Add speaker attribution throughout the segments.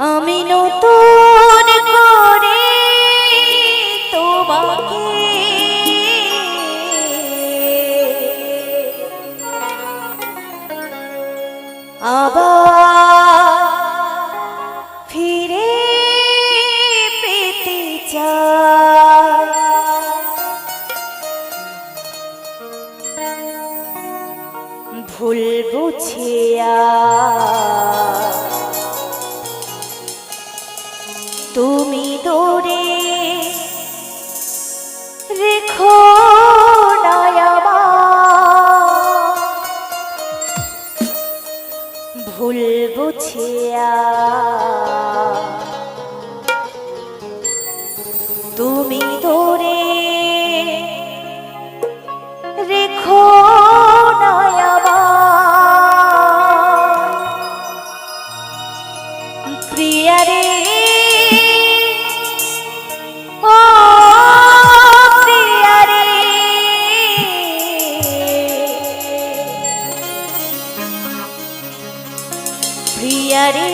Speaker 1: আমি নতুন করে তোমাকে আবার ভুল বুঝিয়া তুমি দূরে রেখো নয়ামা প্রিয়ারে প্রিয়ারে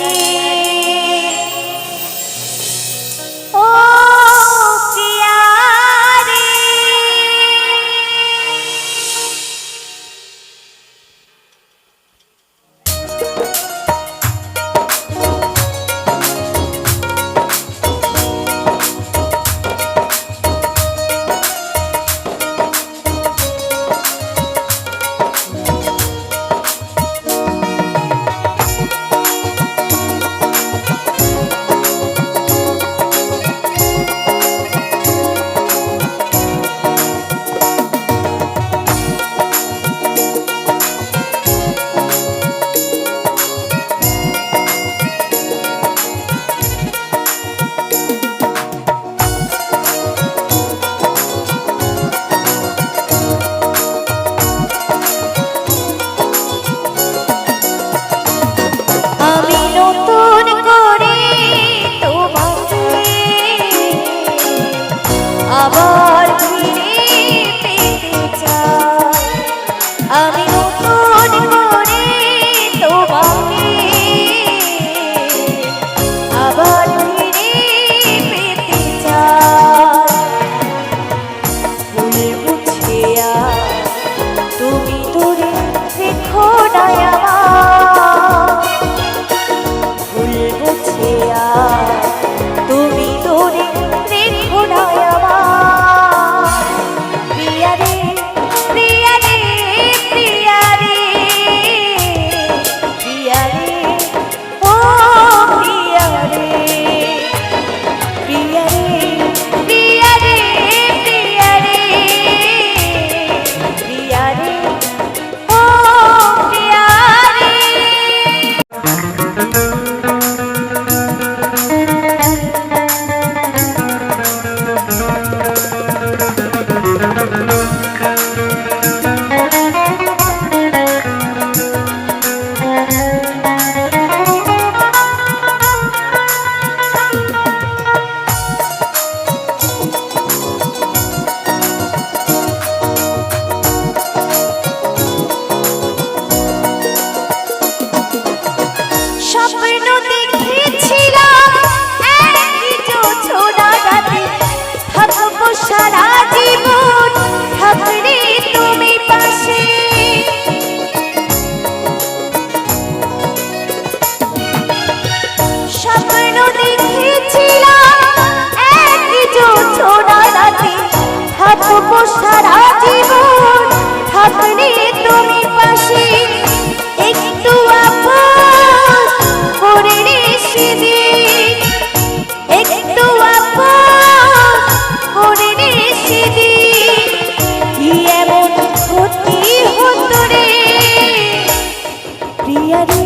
Speaker 1: রে।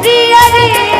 Speaker 1: প্রিয়া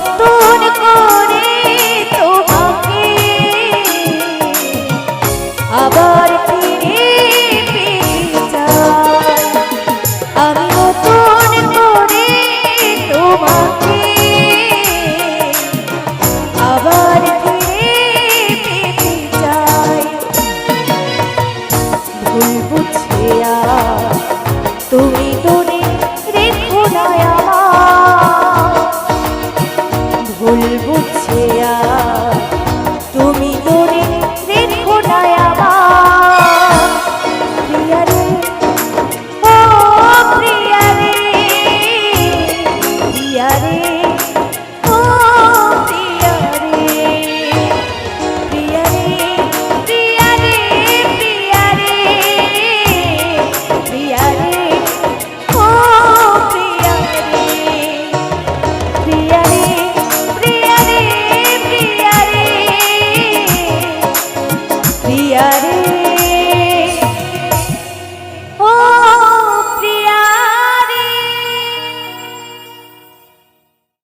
Speaker 1: todo. ফুল বুঝি